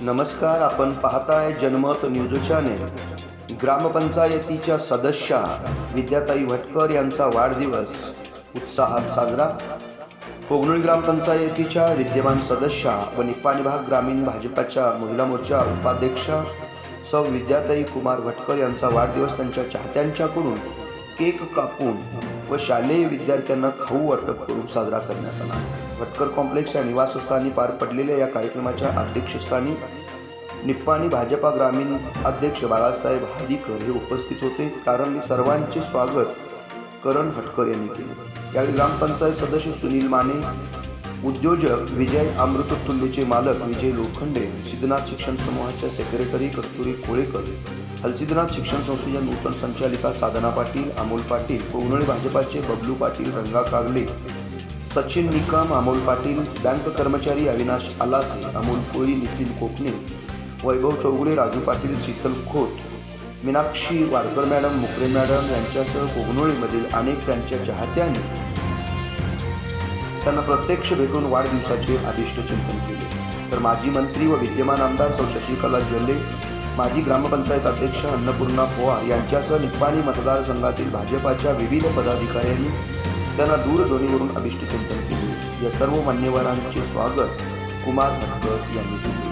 नमस्कार आपण पाहताय जनमत न्यूज चॅनेल. ग्रामपंचायतीच्या सदस्या विद्याताई भटकर यांचा वाढदिवस उत्साहात साजरा. कोगनोळी ग्रामपंचायतीच्या विद्यमान सदस्या व निपाणी भाग ग्रामीण भाजपाच्या महिला मोर्चा उपाध्यक्षा सौ विद्याताई कुमार भटकर यांचा वाढदिवस त्यांच्या चाहत्यांच्याकडून केक कापून व शालेय विद्यार्थ्यांना खाऊ वाटप करून साजरा करण्यात आला. भटकर कॉम्प्लेक्स या निवासस्थानी पार पडलेल्या या कार्यक्रमाच्या अध्यक्षस्थानी निप्पाणी भाजपा ग्रामीण अध्यक्ष बाळासाहेब हादीकर हे उपस्थित होते. कारण सर्वांचे स्वागत करण भटकर यांनी केले. यावेळी ग्रामपंचायत सदस्य सुनील माने उद्योजक विजय अमृततुल्यचे मालक विजय लोखंडे सिद्धनाथ शिक्षण समूहाच्या सेक्रेटरी कस्तुरी कोळेकर हलसिद्धनाथ शिक्षण संस्थेच्या नूतन संचालिका साधना पाटील अमोल पाटील कोगनोळी भाजपाचे बबलू पाटील रंगा कागले सचिन निकम अमोल पाटील बँक कर्मचारी अविनाश आलासे अमोल कोळी निखिल कोकणे वैभव चौगुले राजू पाटील शीतल खोत मीनाक्षी वारकर मॅडम मुकरे मॅडम यांच्यासह कोगनोळीमधील अनेक त्यांच्या चाहत्यांनी त्यांना प्रत्यक्ष भेटून वाढदिवसाचे अभिष्ट चिंतन केले. तर माजी मंत्री व विद्यमान आमदार सौ शशिकला जल्ले माजी ग्रामपंचायत अध्यक्ष अन्नपूर्णा पवार यांच्यासह निप्पाणी मतदारसंघातील भाजपाच्या विविध पदाधिकाऱ्यांनी त्यांना दूरध्वनीवरून अभिष्ट चिंतन केले. या सर्व मान्यवरांचे स्वागत कुमार भटकर यांनी केले.